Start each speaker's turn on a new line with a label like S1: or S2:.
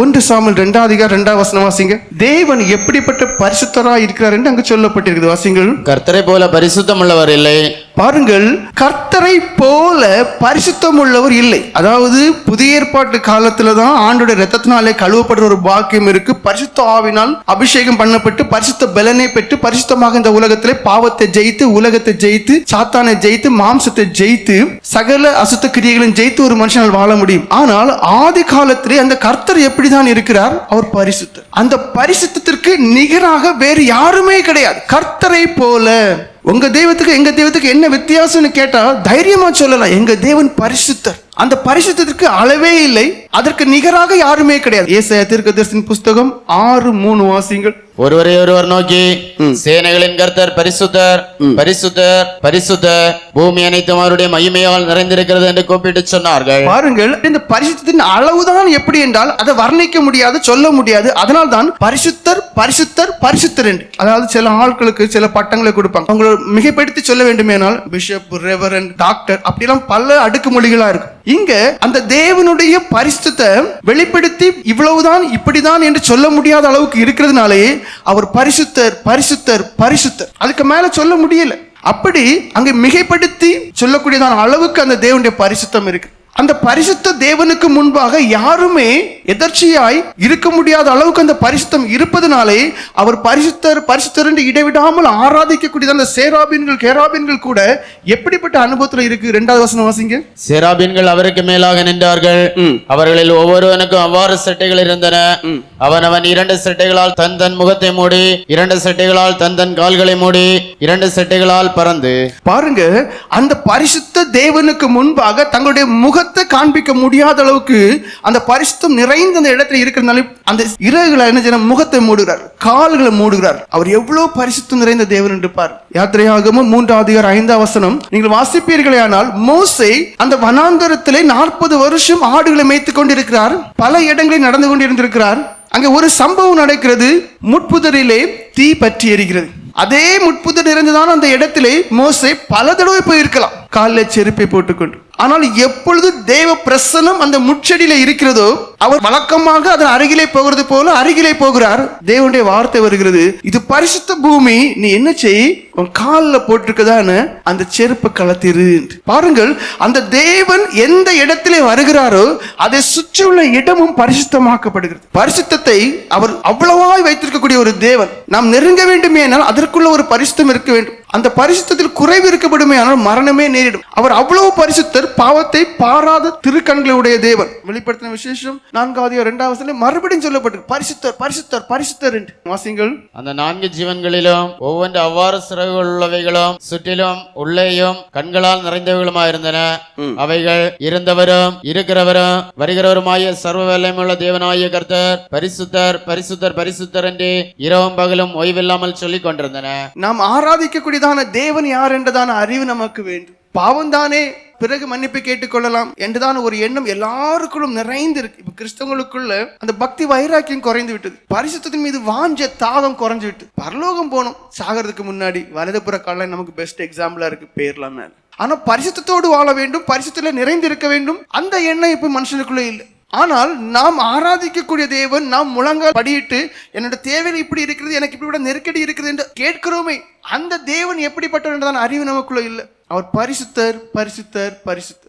S1: ஒன்று சாமல் ரெண்டாவது அதிகாரம் ரெண்டாவது வசனம் வாசிங்க. தேவன் எப்படிப்பட்ட பரிசுத்தரா இருக்கிறார் என்று அங்கு சொல்லப்பட்டிருக்குது. வாசிங்கள்.
S2: கர்த்தரை போல பரிசுத்தம் உள்ளவர் இல்லை.
S1: பாருங்கள் கர்த்தரை போல பரிசுத்தம் உள்ளவர் இல்லை. அதாவது புதிய ஏற்பாட்டு காலத்துல தான் ஆண்டோட ரத்தத்தினாலே கழுவப்படுற ஒரு பாக்கியம் இருக்கு. பரிசுத்த ஆவினால் அபிஷேகம் பண்ணப்பட்டு பரிசுத்த பலனை பெற்று பரிசுத்தமாக இந்த உலகத்திலே பாவத்தை ஜெயித்து உலகத்தை ஜெயித்து சாத்தானை ஜெயித்து மாம்சத்தை ஜெயித்து சகல அசுத்த கிரியைகளையும் ஜெயித்து ஒரு மனுஷனால் வாழ முடியும். ஆனால் ஆதி காலத்திலே அந்த கர்த்தர் எப்படிதான் இருக்கிறார்? அவர் பரிசுத்தர். அந்த பரிசுத்தத்திற்கு நிகராக வேறு யாருமே கிடையாது. கர்த்தரை போல உங்க தெய்வத்துக்கு எங்க தெய்வத்துக்கு என்ன வித்தியாசம்னு கேட்டா தைரியமா சொல்லலாம். எங்க தேவன் பரிசுத்தர். அந்த பரிசுத்தத்திற்கு அளவே இல்லை. அதற்கு நிகராக யாருமே கிடையாது. ஏசாயா தீர்க்கதரிசன புஸ்தகம் ஆறு மூணு வாசிங்கள்
S2: ஒருவரை ஒருவர் நோக்கி சேனைகளின் கர்த்தர் பரிசுத்தர் பரிசுத்தர் பரிசுத்தர் பூமி அனைத்தும் அவருடைய மகிமையால் நிறைந்திருக்கிறது என்று கூப்பிட்டு சொன்னார்கள்.
S1: பாருங்கள் இந்த பரிசுத்தத்தின் அளவுதான் எப்படி என்றால் அதை வர்ணிக்க முடியாது சொல்ல முடியாது. அதனால் தான் பரிசுத்தர் பரிசுத்தர் பரிசுத்தர் என்று. அதாவது சில ஆட்களுக்கு சில பட்டங்களை கொடுப்பாங்க. அவங்களை மிகைப்படுத்தி சொல்ல வேண்டுமேனால் பிஷப் ரெவரன் டாக்டர் அப்படிலாம் பல அடுக்குமொழிகளா இருக்கும். இங்க அந்த தேவனுடைய பரிசுத்தத்தை வெளிப்படுத்தி இவ்வளவுதான் இப்படிதான் என்று சொல்ல முடியாத அளவுக்கு இருக்கிறதுனாலே அவர் பரிசுத்தர் பரிசுத்தர் பரிசுத்தர். அதுக்கு மேல சொல்ல முடியல. அப்படி அங்கு மிகைப்படுத்தி சொல்லக்கூடியதான அளவுக்கு அந்த தேவனுடைய பரிசுத்தம் இருக்கு. அந்த பரிசுத்த தேவனுக்கு முன்பாக யாருமே எதர்ச்சியாய் இருக்க முடியாத அளவுக்கு அந்த பரிசுத்தம் இருப்பதனாலே அவர் பரிசுத்தர் பரிசுத்தர் என்று இடைவிடாமல் ஆராதிக்கக்கூடியது அந்த சேராபீன்கள் கேராபீன்கள் கூட எப்படிப்பட்ட அனுபவத்துல இருக்கு? ரெண்டாவது வசனம் வாசிங்க.
S2: சேராபீன்கள் அவருக்கு மேலாக நின்றார்கள். அவர்களில் ஒவ்வொருவனுக்கும் அவ்வாறு சட்டைகள் இருந்தன. அவன் அவன் இரண்டு சட்டைகளால் தன் தன் முகத்தை மூடி இரண்டு சட்டைகளால் தன் தன் கால்களை மூடி இரண்டு சட்டைகளால் பறந்து.
S1: பாருங்க அந்த பரிசுத்த தேவனுக்கு முன்பாக தங்களுடைய முகத்தை காண்பிக்க முடியாத அளவுக்கு அந்த பரிசுத்தம் நிறைந்த அந்த இடத்துல இருக்கிறதுனால அந்த இறகுகளை என்ன செய்யணும் முகத்தை மூடுகிறார். கால்களை மூடுகிறார். அவர் எவ்வளவு பரிசுத்தம் நிறைந்த தேவன் என்று பார். யாத்திரையாகமும் மூன்றாம் அதிகார ஐந்தாம் வசனம் நீங்கள் வாசிப்பீர்களே ஆனால் மோசை அந்த வனாந்தரத்திலே நாற்பது வருஷம் ஆடுகளை மேய்த்து கொண்டிருக்கிறார். பல இடங்களில் நடந்து கொண்டிருந்திருக்கிறார். அங்க ஒரு சம்பவம் நடக்கிறது. முட்புதரிலே தீ பற்றி எரிகிறது. அதே முட்புதர் நிறைந்துதான் அந்த இடத்திலே மோசை பல தடவை போயிருக்கலாம். காலில் செருப்பை போட்டுக்கொண்டு. ஆனால் எப்பொழுது தேவ பிரசனம் அந்த முச்செடியில இருக்கிறதோ அவர் வழக்கமாக அதன் அருகிலே போகிறது போல அருகிலே போகிறார். தேவனுடைய வார்த்தை வருகிறது இது பரிசுத்த பூமி நீ என்ன செய்? உன் காலில் போட்டிருக்கதான அந்த செருப்பு கலத்திரு. பாருங்கள் அந்த தேவன் எந்த இடத்திலே வருகிறாரோ அதை சுற்றியுள்ள இடமும் பரிசுத்தமாக்கப்படுகிறது. பரிசுத்தத்தை அவர் அவ்வளவாய் வைத்திருக்கக்கூடிய ஒரு தேவன். நாம் நெருங்க வேண்டுமேனால் அதற்குள்ள ஒரு பரிசுத்தம் இருக்க வேண்டும். அந்த பரிசுத்தத்தில் குறைவு இருக்கப்படுமே ஆனால் மரணமே நேரிடும். அவர் அவ்வளவு பரிசுத்தர் பாவத்தை பாராத திருக்கண்களுடைய தேவன். வெளிப்படுத்தின விசேஷம் நான்காவது இரண்டாவது மறுபடியும் சொல்லப்பட்டு பரிசுத்தர் பரிசுத்தர் பரிசுத்தர் என்று. வாசிங்கள்
S2: அந்த நான்கு ஜீவன்களிலும் ஒவ்வொன்று அவ்வாறு உள்ளவைகளும் சுற்றிலும் உள்ளேயும் கண்களால் நிறைந்தவைகளுமாயிருந்தன. அவைகள் இருந்தவரும் இருக்கிறவரும் வருகிறவருமாய சர்வ வல்லமையுள்ள தேவனாய கர்த்தர் பரிசுத்தர் பரிசுத்தர் பரிசுத்தர் என்று இரவும் பகலும் ஓய்வில்லாமல் சொல்லிக் கொண்டிருந்தன
S1: நாம் ஆராதிக்கக்கூடியதான தேவன் யார் என்றதான அறிவு நமக்கு வேண்டும். பாவம் தானே பிறகு மன்னிப்பு கேட்டுக்கொள்ளலாம் என்றுதான் ஒரு எண்ணம் எல்லாருக்குள்ளும் நிறைந்து இருக்கு இப்ப கிறிஸ்தவங்களுக்குள்ள அந்த பக்தி வைராக்கியம் குறைந்து விட்டது. பரிசுத்தத்தின் மீது வாஞ்ச தாகம் குறைஞ்சு விட்டு பரலோகம் போனோம் சாகிறதுக்கு முன்னாடி வலதுபுற காலம் நமக்கு பெஸ்ட் எக்ஸாம்பிளா இருக்கு. பேர்லாம் ஆனா பரிசுத்தோடு வாழ வேண்டும். பரிசுத்துல நிறைந்து இருக்க வேண்டும். அந்த எண்ணம் இப்ப மனுஷனுக்குள்ள இல்லை. ஆனால் நாம் ஆராதிக்கக்கூடிய தேவன் நாம் முழங்கால் படியிட்டு என்னோட தேவையில் இப்படி இருக்கிறது எனக்கு இப்படி விட நெருக்கடி இருக்குது என்று கேட்கிறோமே அந்த தேவன் எப்படிப்பட்டவர் என்றதான் அறிவு நமக்குள்ள இல்லை. அவர் பரிசுத்தர் பரிசுத்தர் பரிசுத்தர்.